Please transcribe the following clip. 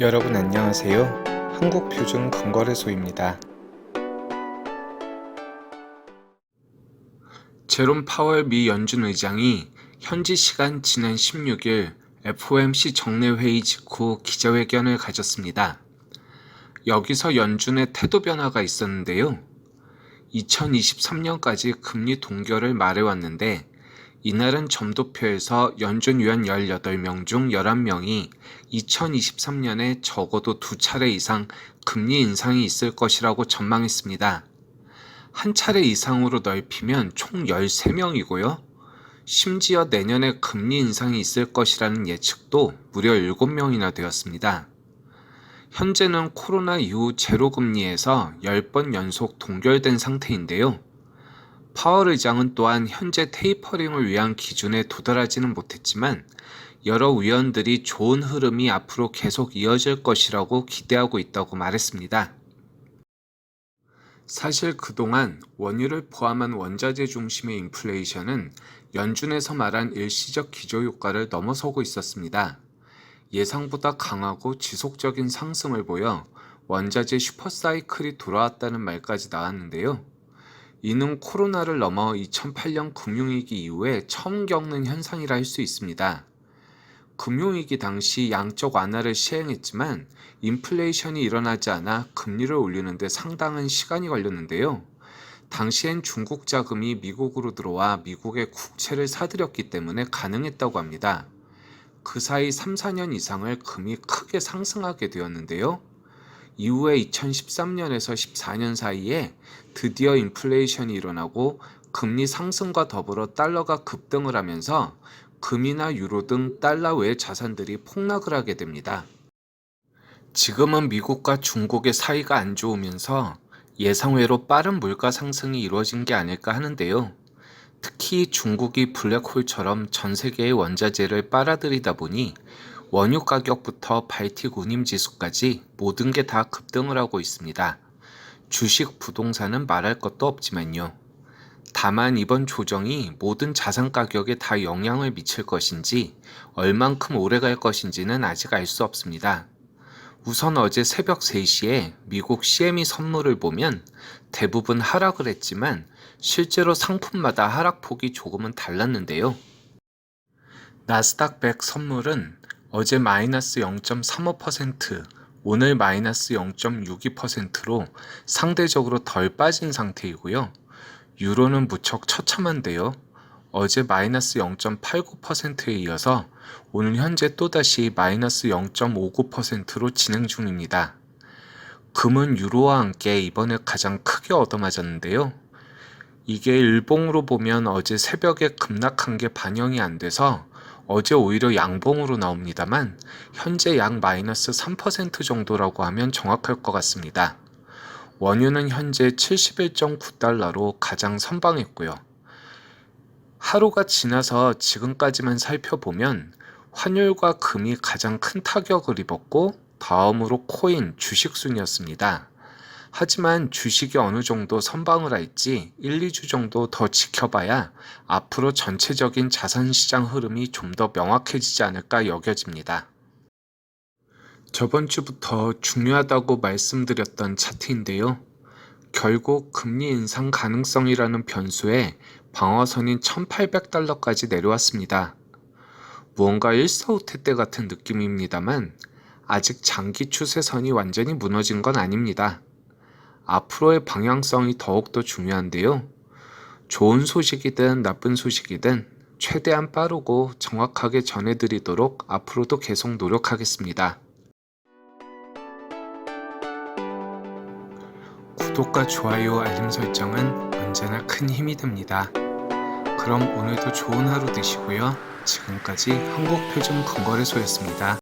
여러분 안녕하세요. 한국표준금거래소입니다. 제롬 파월 미 연준 의장이 현지 시간 지난 16일 FOMC 정례 회의 직후 기자회견을 가졌습니다. 여기서 연준의 태도 변화가 있었는데요. 2023년까지 금리 동결을 말해왔는데 이날은 점도표에서 연준 위원 18명 중 11명이 2023년에 적어도 두 차례 이상 금리 인상이 있을 것이라고 전망했습니다. 한 차례 이상으로 넓히면 총 13명이고요. 심지어 내년에 금리 인상이 있을 것이라는 예측도 무려 7명이나 되었습니다. 현재는 코로나 이후 제로금리에서 10번 연속 동결된 상태인데요. 파월 의장은 또한 현재 테이퍼링을 위한 기준에 도달하지는 못했지만 여러 위원들이 좋은 흐름이 앞으로 계속 이어질 것이라고 기대하고 있다고 말했습니다. 사실 그동안 원유를 포함한 원자재 중심의 인플레이션은 연준에서 말한 일시적 기저효과를 넘어서고 있었습니다. 예상보다 강하고 지속적인 상승을 보여 원자재 슈퍼사이클이 돌아왔다는 말까지 나왔는데요. 이는 코로나를 넘어 2008년 금융위기 이후에 처음 겪는 현상이라 할 수 있습니다. 금융위기 당시 양적 완화를 시행했지만 인플레이션이 일어나지 않아 금리를 올리는데 상당한 시간이 걸렸는데요. 당시엔 중국 자금이 미국으로 들어와 미국의 국채를 사들였기 때문에 가능했다고 합니다. 그 사이 3, 4년 이상을 금이 크게 상승하게 되었는데요. 이후에 2013년에서 14년 사이에 드디어 인플레이션이 일어나고 금리 상승과 더불어 달러가 급등을 하면서 금이나 유로 등 달러 외 자산들이 폭락을 하게 됩니다. 지금은 미국과 중국의 사이가 안 좋으면서 예상외로 빠른 물가 상승이 이루어진 게 아닐까 하는데요. 특히 중국이 블랙홀처럼 전 세계의 원자재를 빨아들이다 보니 원유 가격부터 발틱 운임 지수까지 모든 게 다 급등을 하고 있습니다. 주식, 부동산은 말할 것도 없지만요. 다만 이번 조정이 모든 자산 가격에 다 영향을 미칠 것인지 얼만큼 오래 갈 것인지는 아직 알 수 없습니다. 우선 어제 새벽 3시에 미국 CME 선물을 보면 대부분 하락을 했지만 실제로 상품마다 하락폭이 조금은 달랐는데요. 나스닥 100 선물은 어제 마이너스 0.35%, 오늘 마이너스 0.62%로 상대적으로 덜 빠진 상태이고요. 유로는 무척 처참한데요. 어제 마이너스 0.89%에 이어서 오늘 현재 또다시 마이너스 0.59%로 진행 중입니다. 금은 유로와 함께 이번에 가장 크게 얻어맞았는데요. 이게 일봉으로 보면 어제 새벽에 급락한 게 반영이 안 돼서 어제 오히려 양봉으로 나옵니다만 현재 약 마이너스 3% 정도라고 하면 정확할 것 같습니다. 원유는 현재 71.9달러로 가장 선방했고요. 하루가 지나서 지금까지만 살펴보면 환율과 금이 가장 큰 타격을 입었고 다음으로 코인, 주식 순이었습니다. 하지만 주식이 어느 정도 선방을 할지 1, 2주 정도 더 지켜봐야 앞으로 전체적인 자산 시장 흐름이 좀 더 명확해지지 않을까 여겨집니다. 저번 주부터 중요하다고 말씀드렸던 차트인데요. 결국 금리 인상 가능성이라는 변수에 방어선인 1800달러까지 내려왔습니다. 무언가 일사후퇴 때 같은 느낌입니다만 아직 장기 추세선이 완전히 무너진 건 아닙니다. 앞으로의 방향성이 더욱더 중요한데요. 좋은 소식이든 나쁜 소식이든 최대한 빠르고 정확하게 전해드리도록 앞으로도 계속 노력하겠습니다. 구독과 좋아요, 알림 설정은 언제나 큰 힘이 됩니다. 그럼 오늘도 좋은 하루 되시고요. 지금까지 한국표준건거래소였습니다.